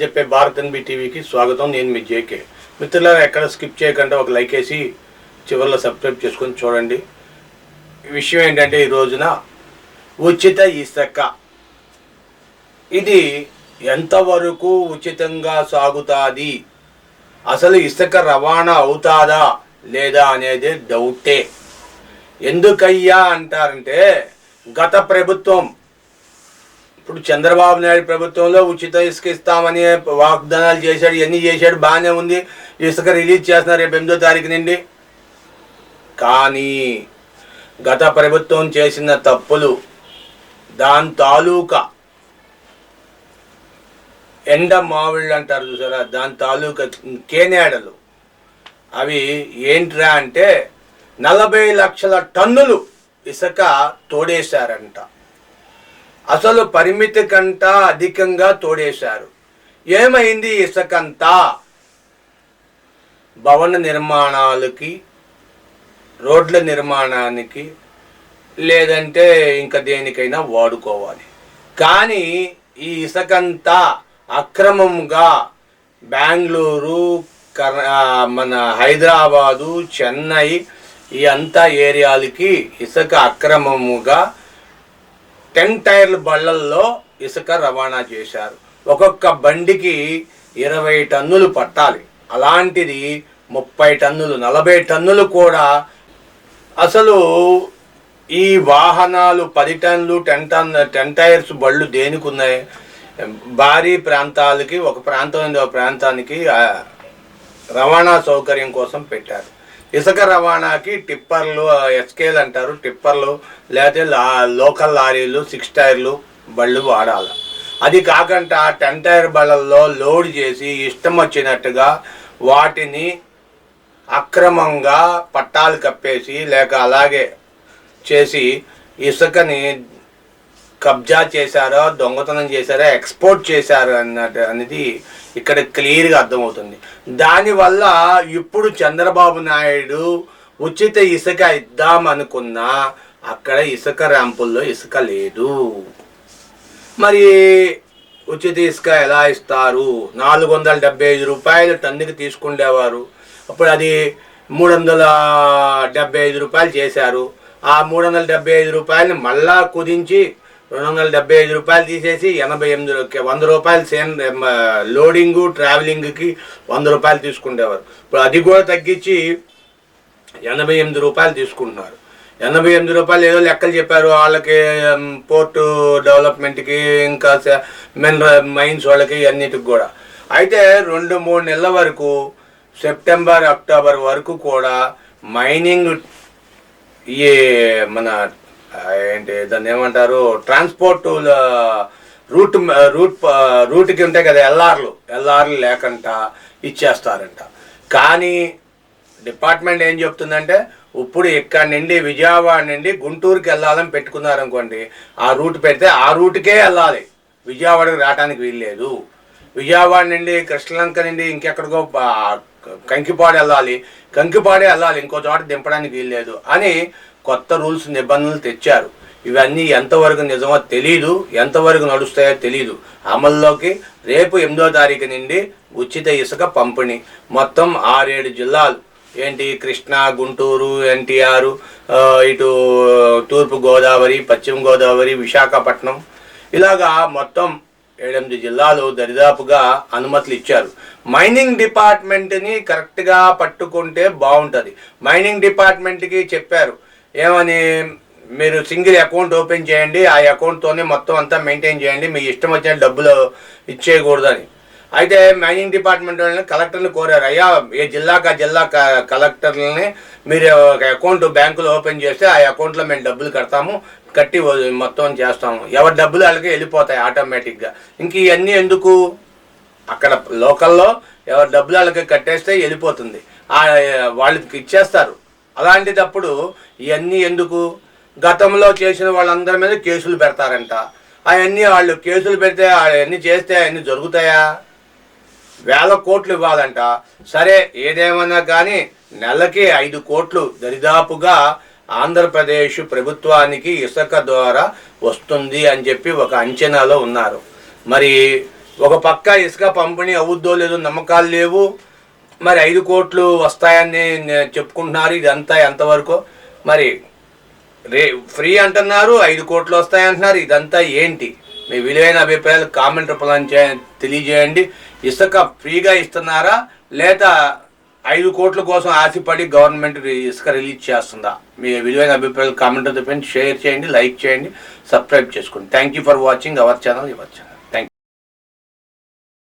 చెప్పే భారత్ ఎన్బి టీవీకి స్వాగతం. నేను మీ జేకే. మిత్రులారా ఎక్కడ స్కిప్ చేయకుండా ఒక లైక్ వేసి చివరిలో సబ్స్క్రైబ్ చేసుకొని చూడండి. విషయం ఏంటంటే ఈ రోజున ఉచిత ఇసక. ఇది ఎంతవరకు ఉచితంగా సాగుతుంది? అసలు ఇసుక రవాణా అవుతాదా లేదా అనేది డౌటే ఎందుకయ్యా అంటారంటే గత ప్రభుత్వం ఇప్పుడు చంద్రబాబు నాయుడు ప్రభుత్వంలో ఉచిత ఇసుక ఇస్తామని వాగ్దానాలు చేశాడు ఇవన్నీ చేశాడు బాగానే ఉంది. ఇసుక రిలీజ్ చేస్తున్నారు రేపు ఎనిమిదో తారీఖు నుండి. కానీ గత ప్రభుత్వం చేసిన తప్పులు దాని తాలూకా ఎండ మావిళ్ళు అంటారు చూసారా? దాని తాలూకా కేనేడలు. అవి ఏంట్రా అంటే నలభై లక్షల టన్నులు ఇసుక తోడేశారంట. అసలు పరిమితి కంట అధికంగా తోడేశారు. ఏమైంది ఇసుకంతా? భవన నిర్మాణాలకి రోడ్ల నిర్మాణానికి లేదంటే ఇంకా దేనికైనా వాడుకోవాలి. కానీ ఈ ఇసుకంతా అక్రమంగా బెంగళూరు కర్ మన హైదరాబాదు చెన్నై ఈ అంతా ఏరియాలకి ఇసుక అక్రమముగా టెన్ టైర్ల బళ్ళల్లో ఇసుక రవాణా చేశారు. ఒక్కొక్క బండికి ఇరవై టన్నులు పట్టాలి. అలాంటిది ముప్పై టన్నులు నలభై టన్నులు కూడా అసలు ఈ వాహనాలు పది టన్నులు టెన్ టన్ టెన్ టైర్స్ బళ్ళు దేనికి ఉన్నాయి భారీ ప్రాంతాలకి ఒక ప్రాంతం నుండి ఒక ప్రాంతానికి రవాణా సౌకర్యం కోసం పెట్టారు. ఇసుక రవాణాకి టిప్పర్లు ఎస్కేలు అంటారు టిప్పర్లు లేకపోతే లోకల్ లారీలు సిక్స్ టైర్లు బళ్ళు వాడాలి. అది కాకుండా టెన్ టైర్ బళ్ళల్లో లోడ్ చేసి ఇష్టం వచ్చినట్టుగా వాటిని అక్రమంగా పట్టాలు కప్పేసి లేక అలాగే చేసి ఇసుకని కబ్జా చేశారో దొంగతనం చేశారో ఎక్స్పోర్ట్ చేశారు అన్నట్టు అనేది ఇక్కడ క్లియర్గా అర్థమవుతుంది. దానివల్ల ఇప్పుడు చంద్రబాబు నాయుడు ఉచిత ఇసుక ఇద్దామనుకున్నా అక్కడ ఇసుక ర్యాంపుల్లో ఇసుక లేదు. మరి ఉచిత ఇసుక ఎలా ఇస్తారు? నాలుగు వందల డెబ్బై ఐదు రూపాయలు టన్నుకి తీసుకుండేవారు. అప్పుడు అది మూడు వందల డెబ్బై ఐదు రూపాయలు చేశారు. ఆ మూడు వందల డెబ్బై ఐదు రూపాయలని మళ్ళా కుదించి రెండు వందల డెబ్బై ఐదు రూపాయలు తీసేసి ఎనభై ఎనిమిది రూ- వంద రూపాయలు సేన్ లోడింగు ట్రావెలింగ్కి వంద రూపాయలు తీసుకుండేవారు. ఇప్పుడు అది కూడా తగ్గించి ఎనభై ఎనిమిది రూపాయలు తీసుకుంటున్నారు. ఎనభై ఎనిమిది రూపాయలు ఏదో లెక్కలు చెప్పారు. వాళ్ళకి పోర్టు డెవలప్మెంట్కి ఇంకా స- మైన్స్ వాళ్ళకి అన్నిటికి కూడా. అయితే రెండు మూడు నెలల వరకు సెప్టెంబర్ అక్టోబర్ వరకు కూడా మైనింగ్ ఈ మన ఏంటి దాన్ని ఏమంటారు? ట్రాన్స్పోర్ట్ రూట్ రూట్ రూట్కి ఉంటాయి కదా ఎల్ఆర్లు. ఎల్ఆర్లు లేకుండా ఇచ్చేస్తారంట. కానీ డిపార్ట్మెంట్ ఏం చెప్తుందంటే ఇప్పుడు ఇక్కడ నుండి విజయవాడ నుండి గుంటూరుకి వెళ్ళాలని పెట్టుకున్నారనుకోండి ఆ రూట్ పెడితే ఆ రూట్కే వెళ్ళాలి. విజయవాడకి రావడానికి వీల్లేదు. విజయవాడ నుండి కృష్ణలంక నుండి ఇంకెక్కడికో కంకిపాడు వెళ్ళాలి. కంకిపాడే వెళ్ళాలి ఇంకో చోట దింపడానికి వీల్లేదు. అని కొత్త రూల్స్ నిబంధనలు తెచ్చారు. ఇవన్నీ ఎంతవరకు నిజమో తెలీదు ఎంతవరకు నడుస్తాయో తెలీదు. అమల్లోకి రేపు ఎనిమిదో తారీఖు నుండి ఉచిత ఇసుక పంపిణీ. మొత్తం ఆరేడు జిల్లాలు. ఏంటి కృష్ణా గుంటూరు ఎన్టీఆర్ ఇటు తూర్పు గోదావరి పశ్చిమ గోదావరి విశాఖపట్నం. ఇలాగా మొత్తం ఏడెనిమిది జిల్లాలు దరిదాపుగా అనుమతులు ఇచ్చారు. మైనింగ్ డిపార్ట్మెంట్ని కరెక్ట్గా పట్టుకుంటే బాగుంటుంది. మైనింగ్ డిపార్ట్మెంట్కి చెప్పారు. ఏమని మీరు సింగిల్ అకౌంట్ ఓపెన్ చేయండి ఆ అకౌంట్తోనే మొత్తం అంతా మెయింటైన్ చేయండి మీ ఇష్టం వచ్చిన డబ్బులు ఇచ్చేయకూడదని. అయితే మైనింగ్ డిపార్ట్మెంట్ వాళ్ళని కలెక్టర్ని కోరారు. అయ్యా ఏ జిల్లాకు ఆ జిల్లా క- కలెక్టర్లని మీరు ఒక అకౌంట్ బ్యాంకులో ఓపెన్ చేస్తే ఆ అకౌంట్లో మేము డబ్బులు కడతాము కట్టి మొత్తం చేస్తాము. ఎవరి డబ్బులు వాళ్ళకి వెళ్ళిపోతాయి ఆటోమేటిక్గా. ఇంక ఇవన్నీ ఎందుకు? అక్కడ లోకల్లో ఎవరి డబ్బులు వాళ్ళకి కట్టేస్తే వెళ్ళిపోతుంది. ఆ వాళ్ళకి ఇచ్చేస్తారు. అలాంటిదప్పుడు ఇవన్నీ ఎందుకు? గతంలో చేసిన వాళ్ళందరి మీద కేసులు పెడతారంట. అవన్నీ వాళ్ళు కేసులు పెడితే అవన్నీ చేస్తే అవన్నీ జరుగుతాయా? వేల కోట్లు ఇవ్వాలంట. సరే ఏదేమన్నా కానీ నెలకి ఐదు కోట్లు దరిదాపుగా ఆంధ్రప్రదేశ్ ప్రభుత్వానికి ఇసుక ద్వారా వస్తుంది అని చెప్పి ఒక అంచనాలో ఉన్నారు. మరి ఒక పక్క ఇసుక పంపిణీ అవుద్దో లేదో నమ్మకాలు లేవు. మరి ఐదు కోట్లు వస్తాయని చెప్పుకుంటున్నారు ఇదంతా ఎంతవరకు? మరి రే ఫ్రీ అంటున్నారు ఐదు కోట్లు వస్తాయంటున్నారు ఇదంతా ఏంటి? మీ విలువైన అభిప్రాయాలు కామెంట్ రూపంలో చే- తెలియజేయండి. ఇసుక ఫ్రీగా ఇస్తున్నారా? లేదా ఐదు కోట్ల కోసం ఆశపడి గవర్నమెంట్ ఇసుక రిలీజ్ చేస్తుందా? మీ విలువైన అభిప్రాయాలు కామెంట్ చెప్పండి. షేర్ చేయండి లైక్ చేయండి సబ్స్క్రైబ్ చేసుకోండి. Thank you for watching our channel your channel